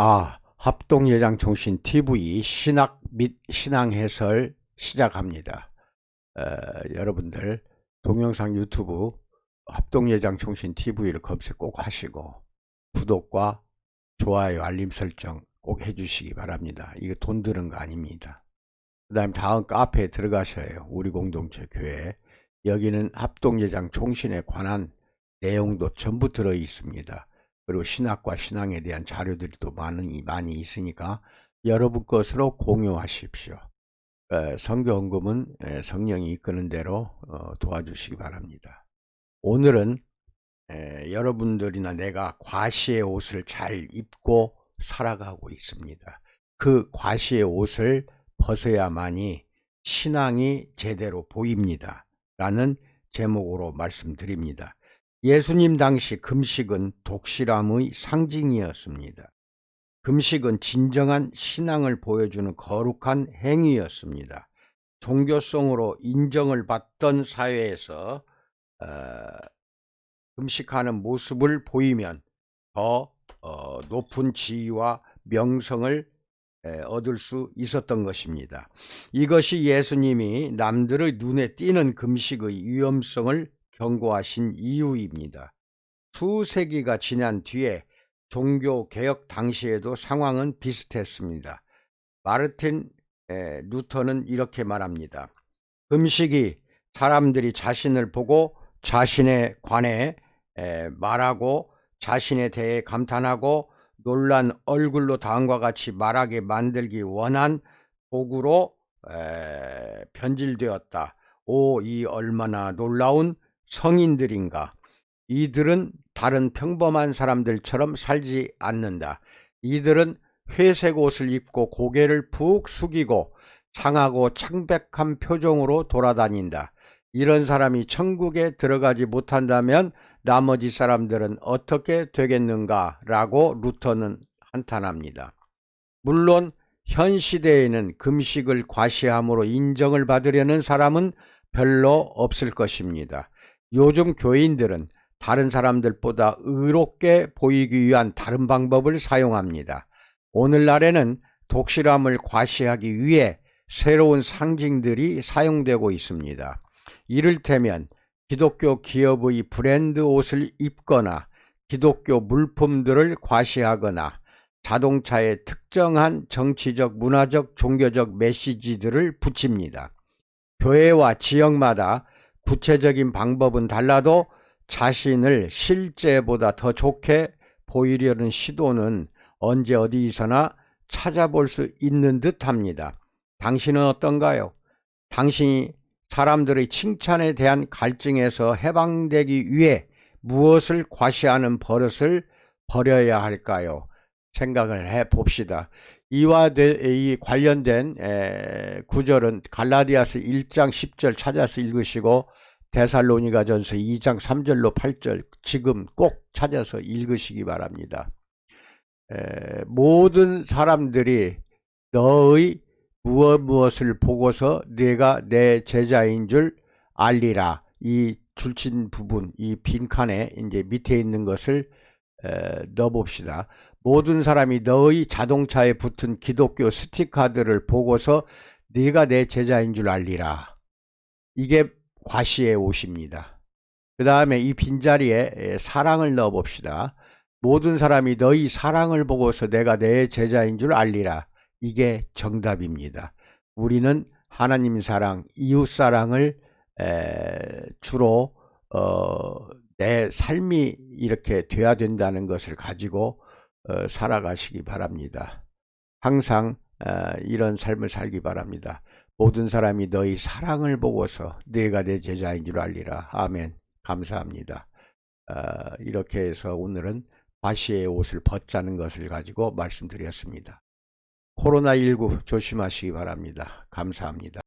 아, 합동예장통신 TV 신학 및 신앙 해설 시작합니다. 어, 여러분들 동영상 유튜브 합동예장통신 TV를 검색 꼭 하시고 구독과 좋아요, 알림 설정 꼭 해주시기 바랍니다. 이거 돈 드는 거 아닙니다. 그 다음 다음 카페에 들어가셔요. 우리 공동체 교회. 여기는 합동예장 총신에 관한 내용도 전부 들어 있습니다. 그리고 신학과 신앙에 대한 자료들이 또 많이, 많이 있으니까 여러분 것으로 공유하십시오. 에, 성령이 이끄는 대로 어, 도와주시기 바랍니다. 오늘은 에, 여러분들이나 내가 과시의 옷을 잘 입고 살아가고 있습니다. 그 과시의 옷을 벗어야만이 신앙이 제대로 보입니다. 라는 제목으로 말씀드립니다. 예수님 당시 금식은 독실함의 상징이었습니다. 금식은 진정한 신앙을 보여주는 거룩한 행위였습니다. 종교성으로 인정을 받던 사회에서 어, 금식하는 모습을 보이면 더 어, 높은 지위와 명성을 에, 얻을 수 있었던 것입니다. 이것이 예수님이 남들의 눈에 띄는 금식의 위험성을 경고하신 이유입니다. 수세기가 지난 뒤에 종교 개혁 당시에도 상황은 비슷했습니다. 마르틴 에, 루터는 이렇게 말합니다. 금식이 사람들이 자신을 보고 자신에 관해 에, 말하고 자신에 대해 감탄하고 놀란 얼굴로 다음과 같이 말하게 만들기 원한 도구로 에, 변질되었다. 오, 이 얼마나 놀라운 성인들인가. 이들은 다른 평범한 사람들처럼 살지 않는다. 이들은 회색 옷을 입고 고개를 푹 숙이고 상하고 창백한 표정으로 돌아다닌다. 이런 사람이 천국에 들어가지 못한다면 나머지 사람들은 어떻게 되겠는가 라고 루터는 한탄합니다. 물론 현 시대에는 금식을 과시함으로 인정을 받으려는 사람은 별로 없을 것입니다. 요즘 교인들은 다른 사람들보다 의롭게 보이기 위한 다른 방법을 사용합니다. 오늘날에는 독실함을 과시하기 위해 새로운 상징들이 사용되고 있습니다. 이를테면 기독교 기업의 브랜드 옷을 입거나 기독교 물품들을 과시하거나 자동차에 특정한 정치적, 문화적, 종교적 메시지들을 붙입니다. 교회와 지역마다 구체적인 방법은 달라도 자신을 실제보다 더 좋게 보이려는 시도는 언제 어디서나 찾아볼 수 있는 듯 합니다. 당신은 어떤가요? 당신이 사람들의 칭찬에 대한 갈증에서 해방되기 위해 무엇을 과시하는 버릇을 버려야 할까요? 생각을 해 봅시다. 이와 이 관련된 구절은 갈라디아스 1장 10절 찾아서 읽으시고 데살로니가전서 2장 3절로 8절 지금 꼭 찾아서 읽으시기 바랍니다. 모든 사람들이 너의 무엇 무엇을 보고서 네가 내 제자인 줄 알리라. 이 줄친 부분, 이 빈칸에 이제 밑에 있는 것을 에, 넣어봅시다. 모든 사람이 너의 자동차에 붙은 기독교 스티커들을 보고서 네가 내 제자인 줄 알리라. 이게 과시의 옷입니다. 그 다음에 이 빈자리에 사랑을 넣어 봅시다. 모든 사람이 너희 사랑을 보고서 내가 내 제자인 줄 알리라. 이게 정답입니다. 우리는 하나님 사랑, 이웃 사랑을 주로 어, 내 삶이 이렇게 돼야 된다는 것을 가지고 어, 살아가시기 바랍니다. 항상 어, 이런 삶을 살기 바랍니다. 모든 사람이 너희 사랑을 보고서 네가 내 제자인 줄 알리라. 아멘. 감사합니다. 이렇게 해서 오늘은 과시의 옷을 벗자는 것을 가지고 말씀드렸습니다. 코로나19 조심하시기 바랍니다. 감사합니다.